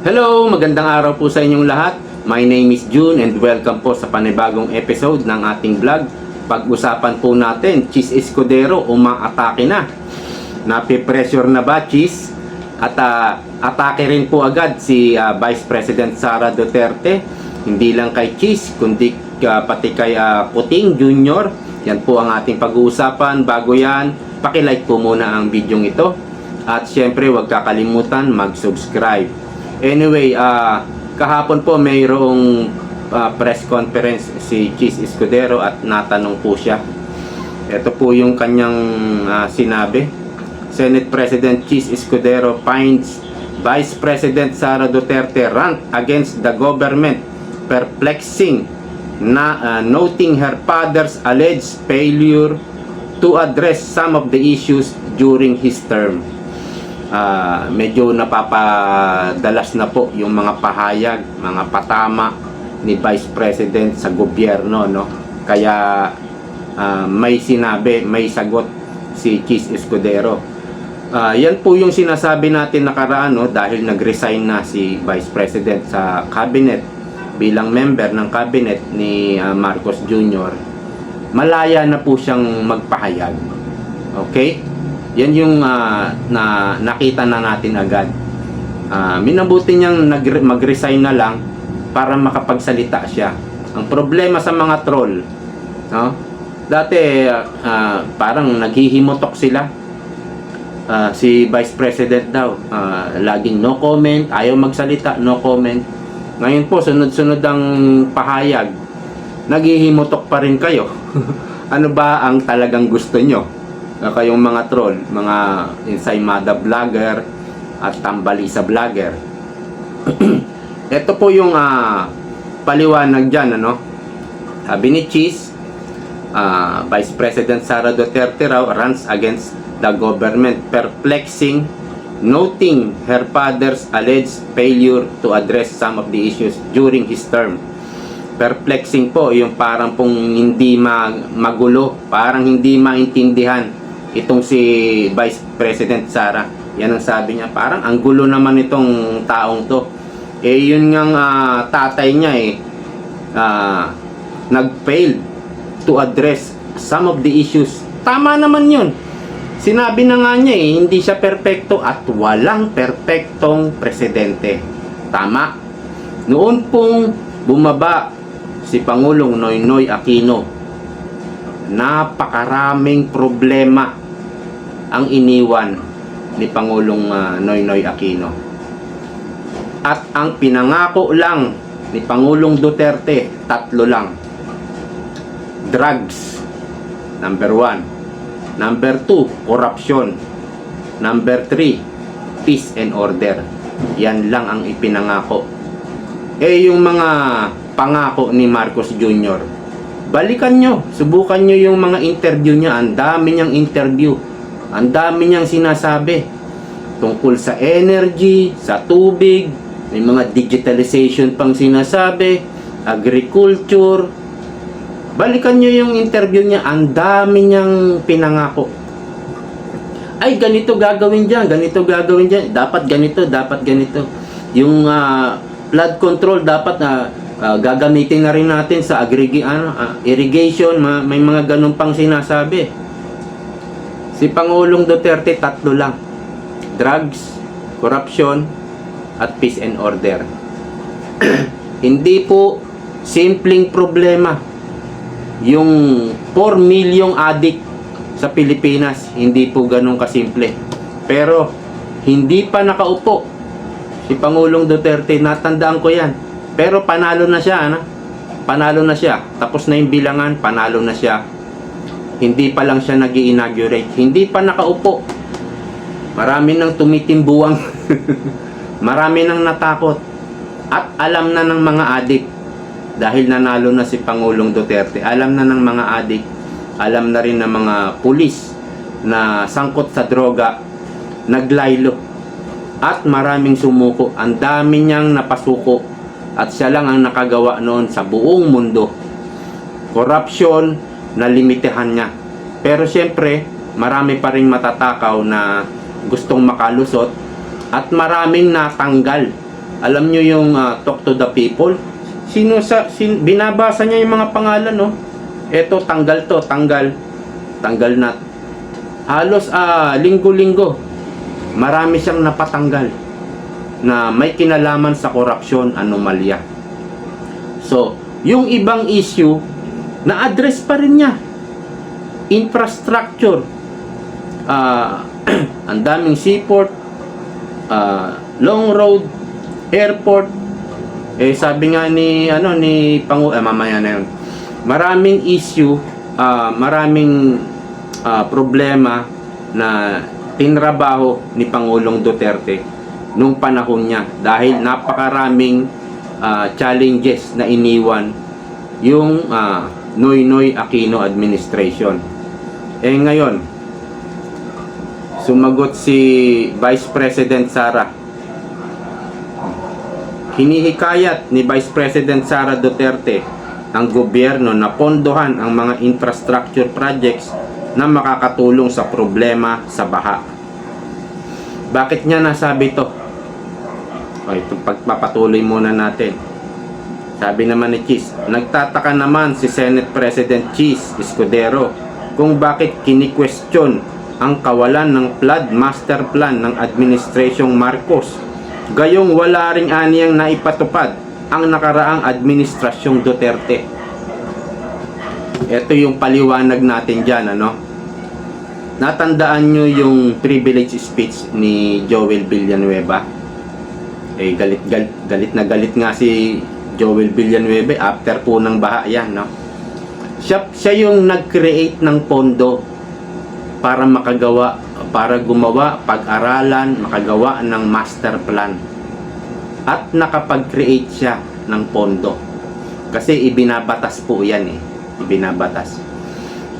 Hello, magandang araw po sa inyong lahat. My name is June and welcome po sa panibagong episode ng ating vlog. Pag-usapan po natin, Cheese Escudero umaatake na. Napipressure na ba, Cheese? At ah, atake rin po agad si ah, Vice President Sara Duterte. Hindi lang kay Cheese, kundi ah, pati kay ah, Puting Jr. Yan po ang ating pag-uusapan. Bago yan, pakilike po muna ang video ito. At syempre, huwag kakalimutan mag-subscribe. Anyway, ah kahapon po mayroong ah, press conference si Cheese Escudero at natanong po siya. Ito po yung kanyang ah, sinabi. Senate President Cheese Escudero finds Vice President Sara Duterte rant against the government perplexing na ah, noting her father's alleged failure to address some of the issues during his term ah, medyo napapadalas na po yung mga pahayag, mga patama ni Vice President sa gobyerno, no? Kaya ah, may sinabi, may sagot si Cheese Escudero. Ah, yan po yung sinasabi natin nakaraan, no? Dahil nag-resign na si Vice President sa cabinet bilang member ng cabinet ni ah, Marcos Jr. Malaya na po siyang magpahayag. Okay? Yan yung ah, na nakita na natin agad. Ah, minabuti niyang nag mag-resign na lang para makapagsalita siya. Ang problema sa mga troll, no? Dati ah, parang naghihimotok sila. Ah, si Vice President daw, ah, laging no comment, ayaw magsalita, no comment. Ngayon po, sunod-sunod ang pahayag. Naghihimutok pa rin kayo. ano ba ang talagang gusto nyo? Kayong mga troll, mga insaymada vlogger at tambalisa vlogger. Ito po yung ah, paliwanag dyan, ano? Sabi ni Cheese, ah, Vice President Sara Duterte raw runs against the government perplexing noting her father's alleged failure to address some of the issues during his term perplexing po yung parang pong hindi mag magulo, parang hindi maintindihan itong si Vice President Sara. Yan ang sabi niya, parang ang gulo naman itong taong to. Eh yun ngang ah, tatay niya eh ah, nag-fail to address some of the issues. Tama naman yun. Sinabi na nga niya eh, hindi siya perpekto at walang perpektong presidente. Tama. Noon pong bumaba si Pangulong Noynoy Aquino, napakaraming problema ang iniwan ni Pangulong ah, Noynoy Aquino. At ang pinangako lang ni Pangulong Duterte, tatlo lang. Drugs, number one. Number two, corruption. Number three, peace and order. Yan lang ang ipinangako. Eh yung mga pangako ni Marcos Jr. Balikan nyo, subukan nyo yung mga interview niya. Ang dami niyang interview. Ang dami niyang sinasabi tungkol sa energy, sa tubig, may mga digitalization pang sinasabi, agriculture. Balikan nyo yung interview niya, ang dami niyang pinangako. Ay, ganito gagawin dyan, ganito gagawin dyan, dapat ganito, dapat ganito. Yung ah, flood control dapat na ah, gagamitin na rin natin sa agrigi ano, ah, irrigation, ma- may mga ganun pang sinasabi. Si Pangulong Duterte tatlo lang. Drugs, corruption, at peace and order. Hindi po simpleng problema yung 4 milyong addict sa Pilipinas. Hindi po ganun kasimple. Pero hindi pa nakaupo si Pangulong Duterte, natandaan ko yan. Pero panalo na siya, ano? Panalo na siya. Tapos na yung bilangan, panalo na siya. Hindi pa lang siya nag inaugurate Hindi pa nakaupo. Marami nang tumitimbuang. Marami nang natakot. At alam na ng mga adik. Dahil nanalo na si Pangulong Duterte. Alam na ng mga adik. Alam na rin ng mga pulis na sangkot sa droga. Naglaylo. At maraming sumuko. Ang dami niyang napasuko. At siya lang ang nakagawa noon sa buong mundo. Corruption na limitahan niya. Pero siyempre, marami pa rin matatakaw na gustong makalusot at maraming natanggal Alam nyo yung ah, talk to the people? Sino sa sin, binabasa niya yung mga pangalan no? Eto tanggal to, tanggal. Tanggal na. Halos ah, linggo-linggo marami siyang napatanggal na may kinalaman sa korupsyon, anomalya. So, yung ibang issue na-address pa rin niya. Infrastructure. Ah, ang daming seaport, ah, long road, airport. Eh sabi nga ni ano ni Pangu eh, mamaya na yun. Maraming issue, ah, maraming ah, problema na tinrabaho ni Pangulong Duterte nung panahon niya dahil napakaraming ah, challenges na iniwan yung ah, Noynoy Aquino administration. Eh ngayon, sumagot si Vice President Sara. Hinihikayat ni Vice President Sara Duterte ang gobyerno na pondohan ang mga infrastructure projects na makakatulong sa problema sa baha. Bakit niya nasabi to? Okay, ito pagpapatuloy muna natin. Sabi naman ni Cheese, nagtataka naman si Senate President Cheese Escudero kung bakit kini-question ang kawalan ng flood master plan ng Administrasyong Marcos. Gayong wala ring aniyang naipatupad ang nakaraang Administrasyong Duterte. Ito yung paliwanag natin dyan, ano? Natandaan nyo yung privilege speech ni Joel Villanueva? Eh, galit, galit, galit na galit nga si Joel Villanueva after po ng baha yan, no? Siya, siya yung nag-create ng pondo para makagawa, para gumawa, pag-aralan, makagawa ng master plan. At nakapag-create siya ng pondo. Kasi ibinabatas po yan eh. Ibinabatas.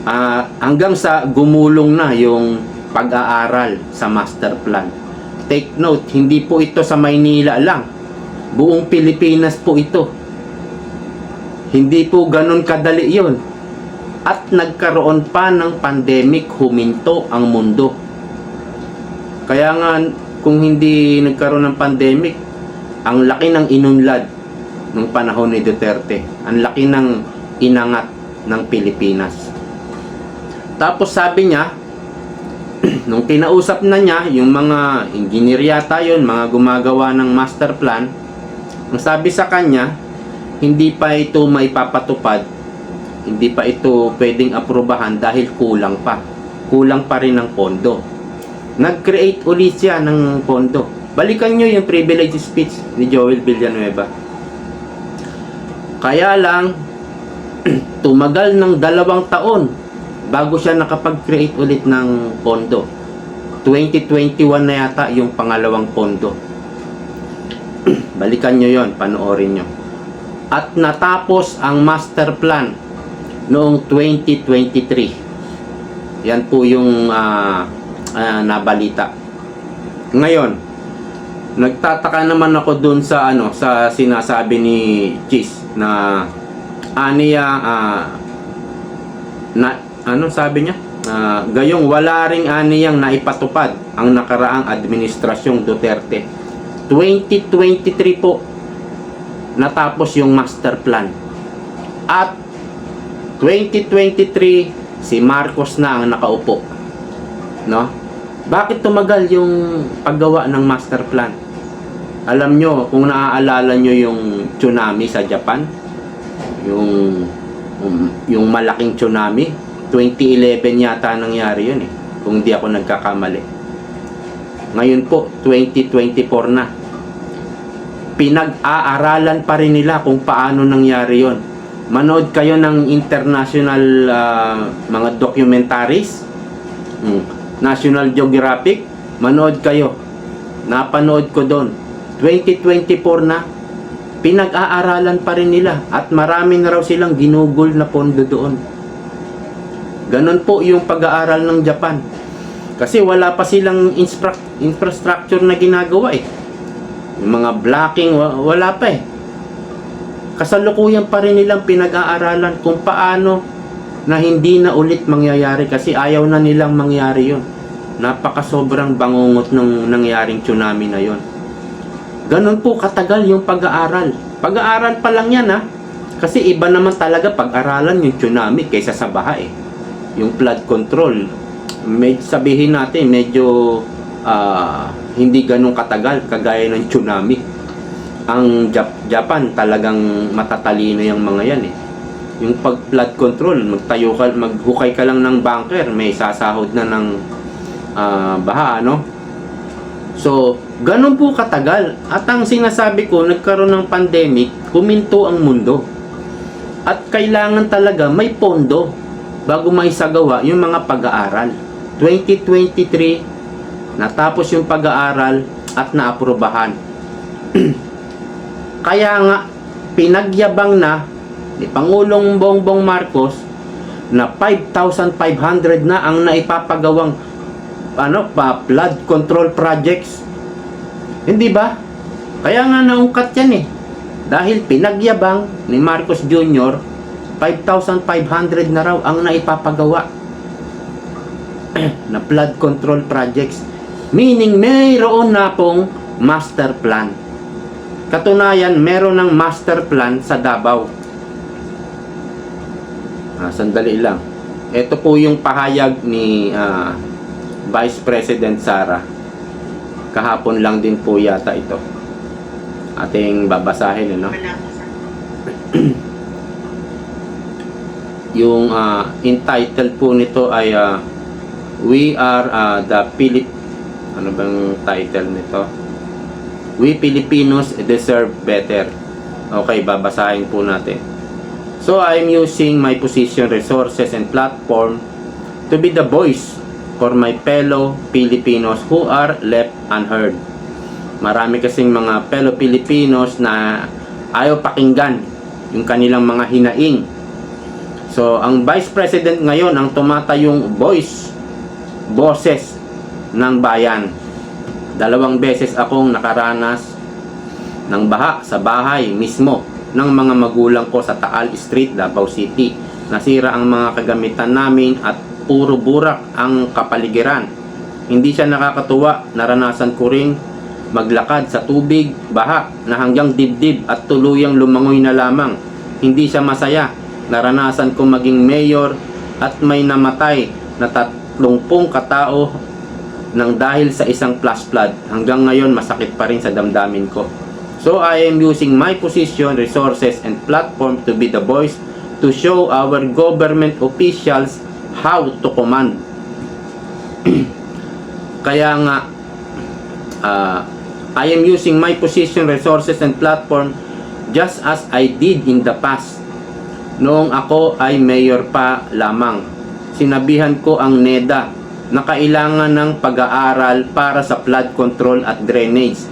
Ah, hanggang sa gumulong na yung pag-aaral sa master plan. Take note, hindi po ito sa Maynila lang. Buong Pilipinas po ito. Hindi po ganun kadali yon. At nagkaroon pa ng pandemic, huminto ang mundo. Kaya nga, kung hindi nagkaroon ng pandemic, ang laki ng inunlad nung panahon ni Duterte. Ang laki ng inangat ng Pilipinas. Tapos sabi niya, nung kinausap na niya yung mga engineer yata yun, mga gumagawa ng master plan, ang sabi sa kanya, hindi pa ito may papatupad, hindi pa ito pwedeng aprubahan dahil kulang pa. Kulang pa rin ng pondo. Nag-create ulit siya ng pondo. Balikan nyo yung privilege speech ni Joel Villanueva. Kaya lang, tumagal ng dalawang taon bago siya nakapag-create ulit ng pondo. 2021 na yata yung pangalawang pondo. Balikan nyo yon, panoorin nyo. At natapos ang master plan noong 2023. Yan po yung ah, ah, nabalita. Ngayon, nagtataka naman ako dun sa ano sa sinasabi ni Cheese na aniya ah, na ano sabi niya Ah, gayong wala ring aniyang naipatupad ang nakaraang administrasyong Duterte 2023 po natapos yung master plan. At 2023 si Marcos na ang nakaupo no? Bakit tumagal yung paggawa ng master plan? Alam nyo kung naaalala nyo yung tsunami sa Japan yung um, yung malaking tsunami 2011 yata nangyari yun eh kung di ako nagkakamali. Ngayon po 2024 na pinag-aaralan pa rin nila kung paano nangyari yon manood kayo ng international ah, mga documentaries? Hmm. National Geographic? Manood kayo. Napanood ko doon. 2024 na. Pinag-aaralan pa rin nila at marami na raw silang ginugol na pondo doon. Ganon po yung pag-aaral ng Japan. Kasi wala pa silang infra- infrastructure na ginagawa eh yung mga blocking wa- wala pa eh kasalukuyan pa rin nilang pinag-aaralan kung paano na hindi na ulit mangyayari kasi ayaw na nilang mangyari yon napaka sobrang bangungot ng nangyaring tsunami na yon Ganon po katagal yung pag-aaral. Pag-aaral pa lang yan ha. Kasi iba naman talaga pag-aralan yung tsunami kaysa sa baha eh. Yung flood control. Med sabihin natin medyo ah, hindi ganun katagal kagaya ng tsunami. Ang Jap- Japan talagang matatalino yung mga yan eh. Yung pag flood control, magtayo ka, maghukay ka lang ng bunker, may sasahod na ng ah, baha, no? So, ganun po katagal. At ang sinasabi ko, nagkaroon ng pandemic, huminto ang mundo. At kailangan talaga may pondo bago may sagawa yung mga pag-aaral. 2023, natapos yung pag-aaral at naaprubahan. Kaya nga, pinagyabang na ni Pangulong Bongbong Marcos na 5,500 na ang naipapagawang ano pa flood control projects. Hindi ba? Kaya nga naungkat yan eh. Dahil pinagyabang ni Marcos Jr. 5,500 na raw ang naipapagawa na flood control projects. Meaning mayroon na pong master plan. Katunayan, meron ng master plan sa Davao. Ah, sandali lang. Ito po yung pahayag ni ah, Vice President Sara. Kahapon lang din po yata ito. Ating babasahin, ano? Yung ah, entitled po nito ay ah, We are ah, the Philip ano bang title nito? We Filipinos deserve better. Okay, babasahin po natin. So I'm using my position, resources, and platform to be the voice for my fellow Filipinos who are left unheard. Marami kasing mga fellow Filipinos na ayaw pakinggan yung kanilang mga hinaing. So, ang Vice President ngayon ang tumatayong voice, boses ng bayan. Dalawang beses akong nakaranas ng baha sa bahay mismo ng mga magulang ko sa Taal Street, Davao City. Nasira ang mga kagamitan namin at puro burak ang kapaligiran. Hindi siya nakakatuwa, naranasan ko ring maglakad sa tubig, baha, na hanggang dibdib at tuluyang lumangoy na lamang. Hindi siya masaya. Naranasan ko maging mayor at may namatay na tatlongpong katao nang dahil sa isang flash flood. Hanggang ngayon masakit pa rin sa damdamin ko. So I am using my position, resources, and platform to be the voice to show our government officials how to command. Kaya nga, uh, I am using my position, resources, and platform just as I did in the past. Noong ako ay mayor pa lamang, sinabihan ko ang NEDA na kailangan ng pag-aaral para sa flood control at drainage.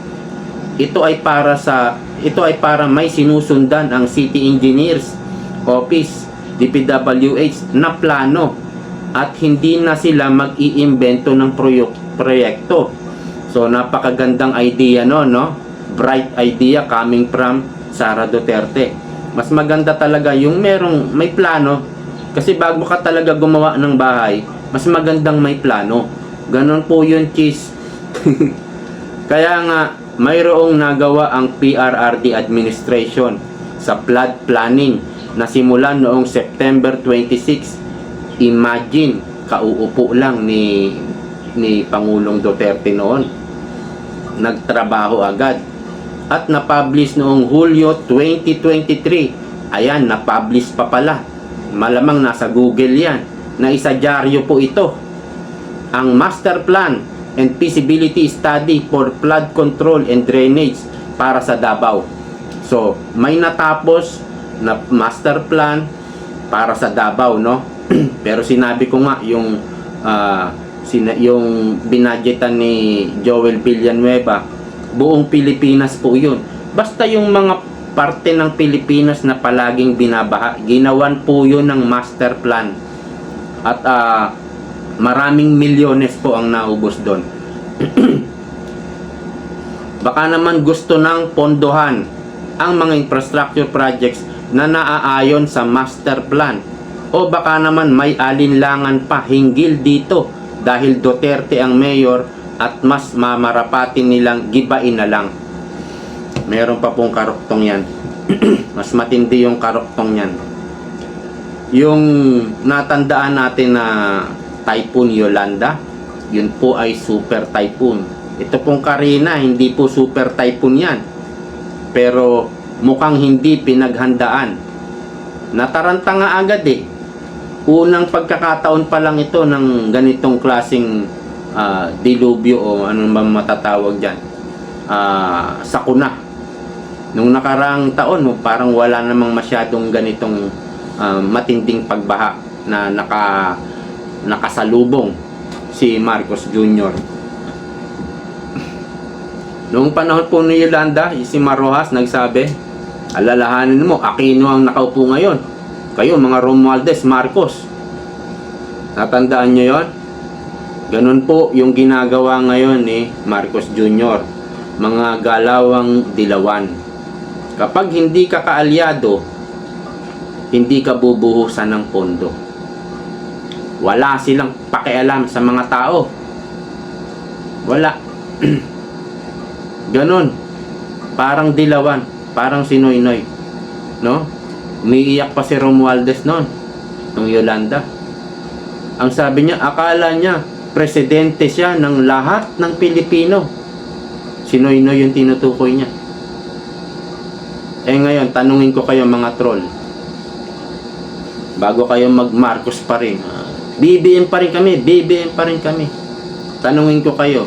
Ito ay para sa ito ay para may sinusundan ang city engineers office DPWH na plano at hindi na sila mag-iimbento ng proyek- proyekto. So napakagandang idea no no? Bright idea coming from Sara Duterte. Mas maganda talaga yung merong may plano kasi bago ka talaga gumawa ng bahay mas magandang may plano ganon po yun cheese kaya nga mayroong nagawa ang PRRD administration sa flood planning na simulan noong September 26. Imagine, kauupo lang ni ni Pangulong Duterte noon. Nagtrabaho agad at na-publish noong Hulyo 2023. Ayan, na-publish pa pala. Malamang nasa Google yan. Na isa dyaryo po ito. Ang master plan and feasibility study for flood control and drainage para sa Davao. So, may natapos na master plan para sa Davao, no? Pero sinabi ko nga yung ah, sina, yung binadgetan ni Joel Villanueva, buong Pilipinas po 'yun. Basta yung mga parte ng Pilipinas na palaging binabaha, ginawan po 'yun ng master plan. At ah, maraming milyones po ang naubos doon. Baka naman gusto ng pondohan ang mga infrastructure projects na naaayon sa master plan. O baka naman may alinlangan pa hinggil dito dahil Duterte ang mayor at mas mamarapatin nilang gibain na lang. Meron pa pong karuktong yan. Mas matindi yung karuktong yan. Yung natandaan natin na Typhoon Yolanda, yun po ay super typhoon. Ito pong Karina, hindi po super typhoon yan. Pero mukhang hindi pinaghandaan. Nataranta nga agad eh. Unang pagkakataon pa lang ito ng ganitong klasing ah, dilubyo o ano ba matatawag dyan. Ah, sakuna. Nung nakaraang taon, parang wala namang masyadong ganitong ah, matinding pagbaha na naka nakasalubong si Marcos Jr. Noong panahon po ni Yolanda, si Marojas nagsabi, alalahanin mo, Aquino ang nakaupo ngayon. Kayo, mga Romualdez, Marcos. Natandaan nyo yon? Ganun po yung ginagawa ngayon ni Marcos Jr. Mga galawang dilawan. Kapag hindi ka kaalyado, hindi ka bubuhusan ng pondo. Wala silang pakialam sa mga tao. Wala. Ganon. Parang dilawan. Parang sinoy-noy. No? Umiiyak pa si Romualdez noon. Nung Yolanda. Ang sabi niya, akala niya, presidente siya ng lahat ng Pilipino. Sinoy-noy yung tinutukoy niya. Eh ngayon, tanungin ko kayo mga troll. Bago kayo mag-Marcos pa rin. BBM pa rin kami, BBM pa rin kami. Tanungin ko kayo,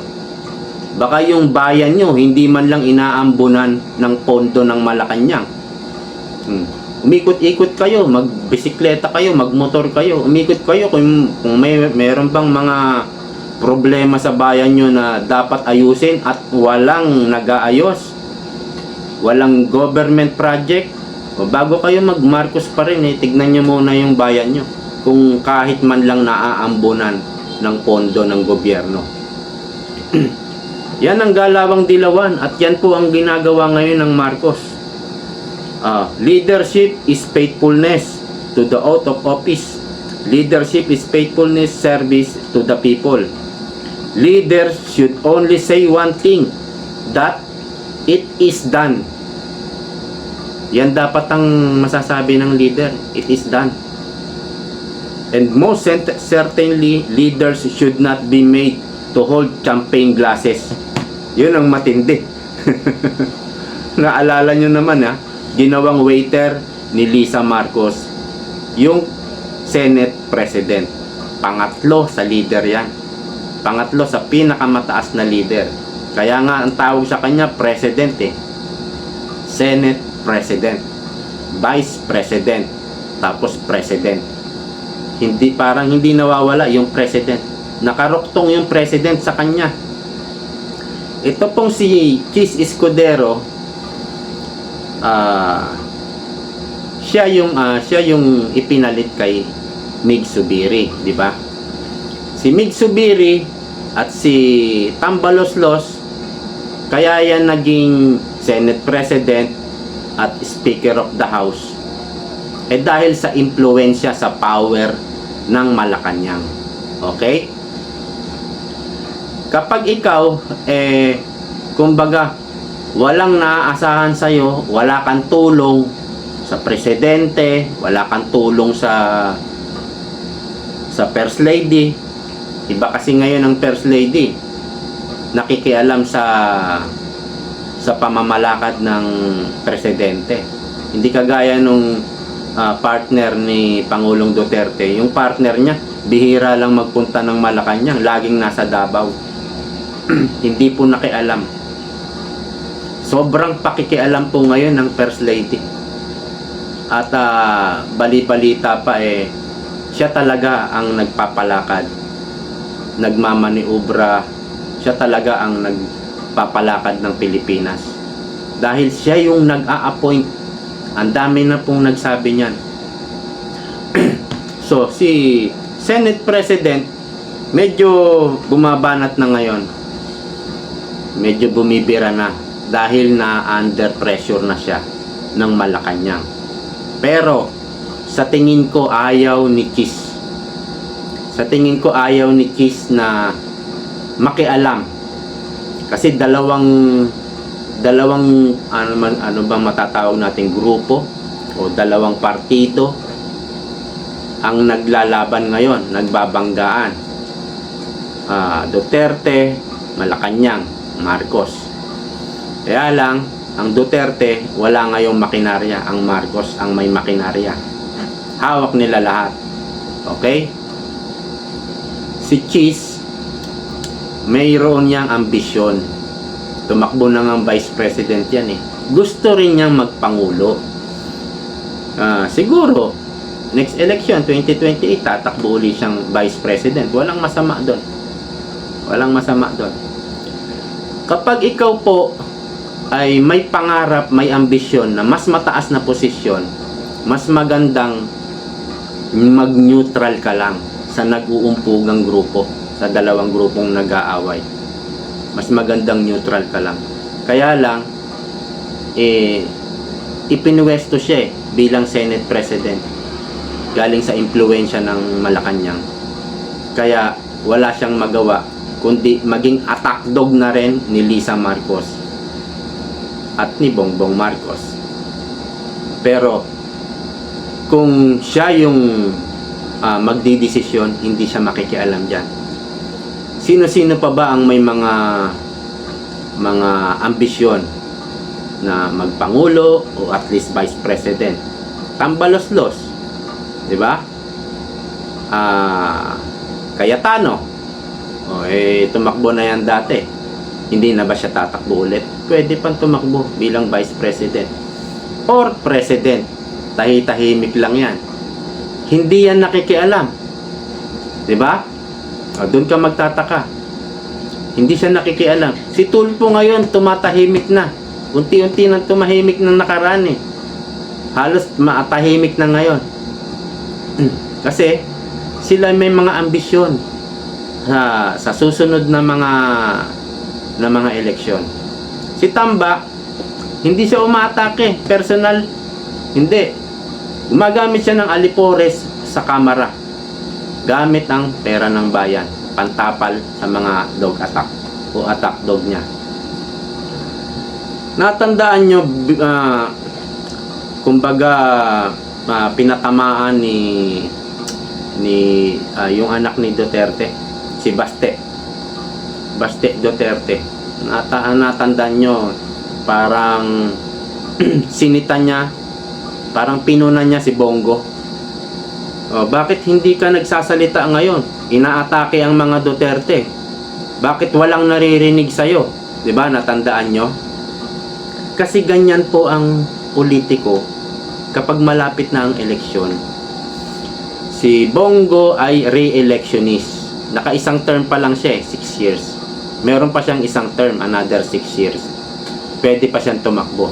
baka yung bayan nyo hindi man lang inaambunan ng pondo ng Malacanang. Hmm. Umikot-ikot kayo, magbisikleta kayo, magmotor kayo, umikot kayo kung, kung may meron bang mga problema sa bayan nyo na dapat ayusin at walang nag-aayos, walang government project, o bago kayo mag-Marcos pa rin, eh, tignan nyo muna yung bayan nyo kung kahit man lang naaambunan ng pondo ng gobyerno. yan ang galawang dilawan at yan po ang ginagawa ngayon ng Marcos. Ah, leadership is faithfulness to the oath of office. Leadership is faithfulness service to the people. Leaders should only say one thing that it is done. Yan dapat ang masasabi ng leader. It is done. And most cert- certainly, leaders should not be made to hold champagne glasses. Yun ang matindi. Naalala nyo naman ha, ginawang waiter ni Lisa Marcos, yung Senate President. Pangatlo sa leader yan. Pangatlo sa pinakamataas na leader. Kaya nga ang tawag sa kanya, President eh. Senate President. Vice President. Tapos President hindi parang hindi nawawala yung president. Nakaruktong yung president sa kanya. Ito pong si Chis Escudero ah siya yung ah, siya yung ipinalit kay Mig Subiri, di ba? Si Mig Subiri at si Tambaloslos kaya yan naging Senate President at Speaker of the House eh dahil sa impluensya sa power ng Malacanang. Okay? Kapag ikaw, eh, kumbaga, walang naaasahan sa'yo, wala kang tulong sa presidente, wala kang tulong sa sa first lady. Iba kasi ngayon ang first lady. Nakikialam sa sa pamamalakad ng presidente. Hindi kagaya nung ah, partner ni Pangulong Duterte, yung partner niya, bihira lang magpunta ng Malacanang, laging nasa Davao. Hindi po nakialam. Sobrang pakikialam po ngayon ng First Lady. At ah, bali-balita pa eh, siya talaga ang nagpapalakad. Nagmamaniobra. Siya talaga ang nagpapalakad ng Pilipinas. Dahil siya yung nag-a-appoint ang dami na pong nagsabi niyan. so, si Senate President, medyo bumabanat na ngayon. Medyo bumibira na dahil na under pressure na siya ng Malacanang. Pero, sa tingin ko ayaw ni Chis. Sa tingin ko ayaw ni Chis na makialam. Kasi dalawang dalawang ano man ano bang matatawag nating grupo o dalawang partido ang naglalaban ngayon, nagbabanggaan. Ah, Duterte, Malacanang, Marcos. Kaya lang, ang Duterte wala ngayong makinarya, ang Marcos ang may makinarya. Hawak nila lahat. Okay? Si Cheese, mayroon niyang ambisyon. Tumakbo na ng vice president yan eh. Gusto rin niyang magpangulo. Ah, siguro, next election, 2028, tatakbo uli siyang vice president. Walang masama doon. Walang masama doon. Kapag ikaw po ay may pangarap, may ambisyon na mas mataas na posisyon, mas magandang mag-neutral ka lang sa nag-uumpugang grupo, sa dalawang grupong nag-aaway. Mas magandang neutral ka lang. Kaya lang, eh, ipinwesto siya eh, bilang Senate President galing sa impluensya ng Malacanang. Kaya wala siyang magawa kundi maging attack dog na rin ni Lisa Marcos at ni Bongbong Marcos. Pero kung siya yung ah, magdidesisyon, hindi siya makikialam diyan. Sino-sino pa ba ang may mga mga ambisyon na magpangulo o at least vice president? Tambalos-los. 'Di ba? Ah, Cayetano. O eh tumakbo na yan dati. Hindi na ba siya tatakbo ulit? Pwede pang tumakbo bilang vice president or president. Tahi-tahimik lang yan. Hindi yan nakikialam. 'Di ba? O, doon ka magtataka. Hindi siya nakikialam. Si Tulfo ngayon tumatahimik na. Unti-unti nang tumahimik ng nakaraan eh. Halos maatahimik na ngayon. Kasi sila may mga ambisyon sa sa susunod na mga na mga eleksyon. Si Tamba hindi siya umaatake personal hindi gumagamit siya ng alipores sa kamera gamit ang pera ng bayan pantapal sa mga dog attack o attack dog niya. Natandaan nyo ah, kumbaga ah, pinatamaan ni ni ah, yung anak ni Duterte si Baste. Baste Duterte. Nata natandaan nyo parang sinita niya parang pinunan niya si Bongo oh, bakit hindi ka nagsasalita ngayon inaatake ang mga Duterte bakit walang naririnig sa'yo ba natandaan nyo kasi ganyan po ang politiko kapag malapit na ang eleksyon. Si Bongo ay re-electionist. Naka-isang term pa lang siya eh, 6 years. Meron pa siyang isang term, another 6 years. Pwede pa siyang tumakbo.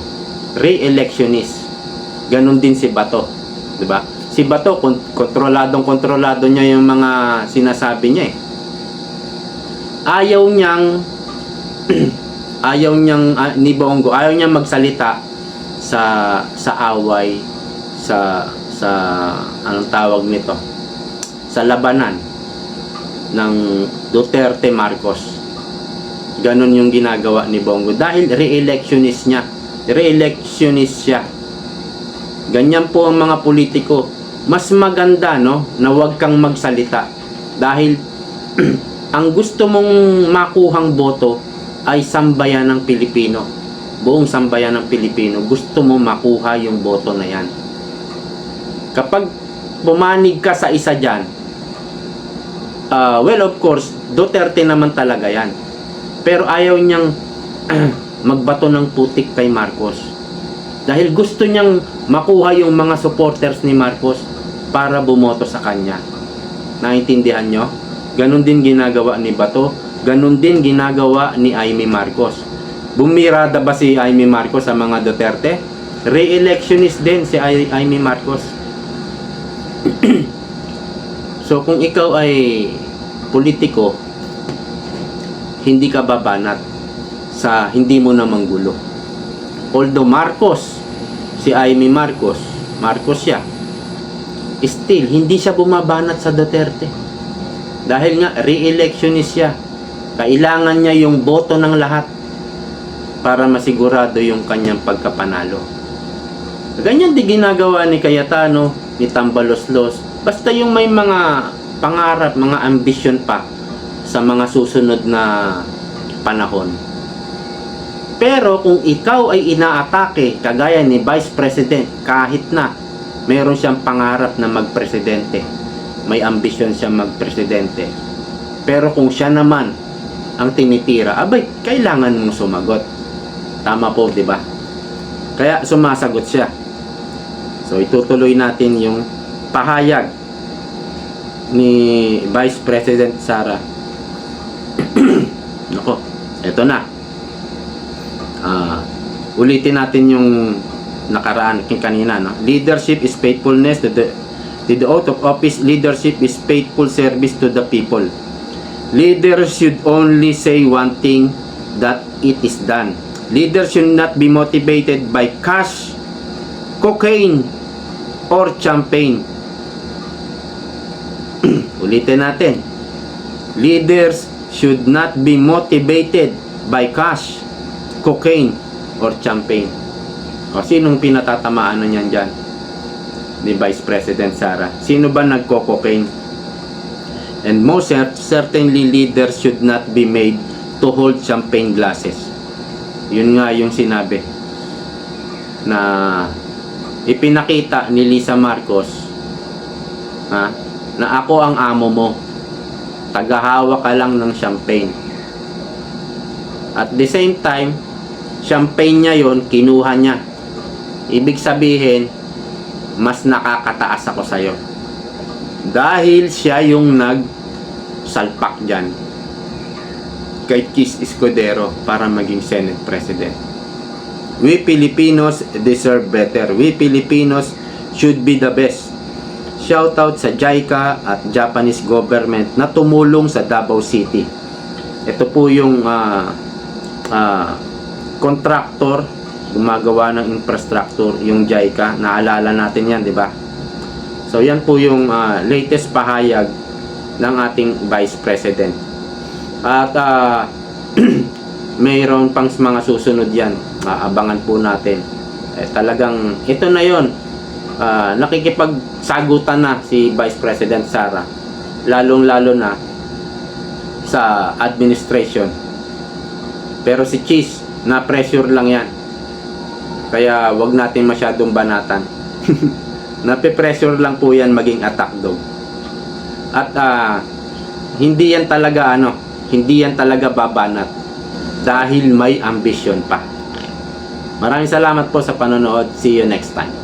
Re-electionist. Ganon din si Bato. ba? Si Bato, kon- kontroladong kontrolado niya yung mga sinasabi niya eh. Ayaw niyang ayaw niyang ah, ni Bongo ayaw niyang magsalita sa sa away sa sa anong tawag nito? Sa labanan ng Duterte Marcos. Ganon yung ginagawa ni Bongo. Dahil re-electionist niya. Re-electionist siya. Ganyan po ang mga politiko mas maganda no na wag kang magsalita dahil ang gusto mong makuhang boto ay sambayan ng Pilipino. Buong sambayan ng Pilipino. Gusto mo makuha yung boto na yan. Kapag pumanig ka sa isa dyan, ah, well of course, Duterte naman talaga yan. Pero ayaw niyang magbato ng putik kay Marcos. Dahil gusto niyang makuha yung mga supporters ni Marcos para bumoto sa kanya. Naintindihan nyo? Ganon din ginagawa ni Bato. Ganon din ginagawa ni Amy Marcos. Bumirada ba si Amy Marcos sa mga Duterte? Re-electionist din si Amy Marcos. so kung ikaw ay politiko, hindi ka babanat sa hindi mo na manggulo. Although Marcos, si Amy Marcos, Marcos siya, still, hindi siya bumabanat sa Duterte. Dahil nga, re-electionist siya. Kailangan niya yung boto ng lahat. para masigurado yung kanyang pagkapanalo. Ganyan din ginagawa ni Cayetano, ni Tambaloslos. Basta yung may mga pangarap, mga ambisyon pa sa mga susunod na panahon. Pero kung ikaw ay inaatake, kagaya ni Vice President, kahit na meron siyang pangarap na magpresidente, may ambisyon siya magpresidente. Pero kung siya naman ang tinitira, abay, kailangan mong sumagot. Tama po, di ba? Kaya sumasagot siya. So itutuloy natin yung pahayag ni Vice President Sara. Nako, eto na. Ah, ulitin natin yung nakaraan kin kanina no. Leadership is faithfulness to the to the oath of office. Leadership is faithful service to the people. Leaders should only say one thing that it is done. Leaders should not be motivated by cash, cocaine, or champagne. Ulitin natin. Leaders should not be motivated by cash, cocaine, or champagne. O sinong pinatatamaan na niyan dyan? Ni Vice President Sara. Sino ba nagko-cocaine? And most cer- certainly leaders should not be made to hold champagne glasses. Yun nga yung sinabi na ipinakita ni Lisa Marcos ha, na ako ang amo mo. Tagahawa ka lang ng champagne. At the same time, champagne niya yon kinuha niya. Ibig sabihin, mas nakakataas ako sa'yo. Dahil siya yung nag-salpak dyan kay Chis Escudero para maging Senate President. We Filipinos deserve better. We Filipinos should be the best. Shoutout sa JICA at Japanese government na tumulong sa Davao City. Ito po yung ah, ah, contractor gumagawa ng infrastructure, yung JICA. Naalala natin yan, di ba? So yan po yung ah, latest pahayag ng ating Vice President. At ah, mayroon pang mga susunod yan. Aabangan po natin. Eh, talagang ito na yon. Ah, nakikipagsagutan na si Vice President Sara. Lalong-lalo na sa administration. Pero si Cheese, na-pressure lang yan. Kaya wag natin masyadong banatan. Nape-pressure lang po yan maging attack dog. At ah, hindi yan talaga ano, hindi yan talaga babanat dahil may ambisyon pa. Maraming salamat po sa panonood. See you next time.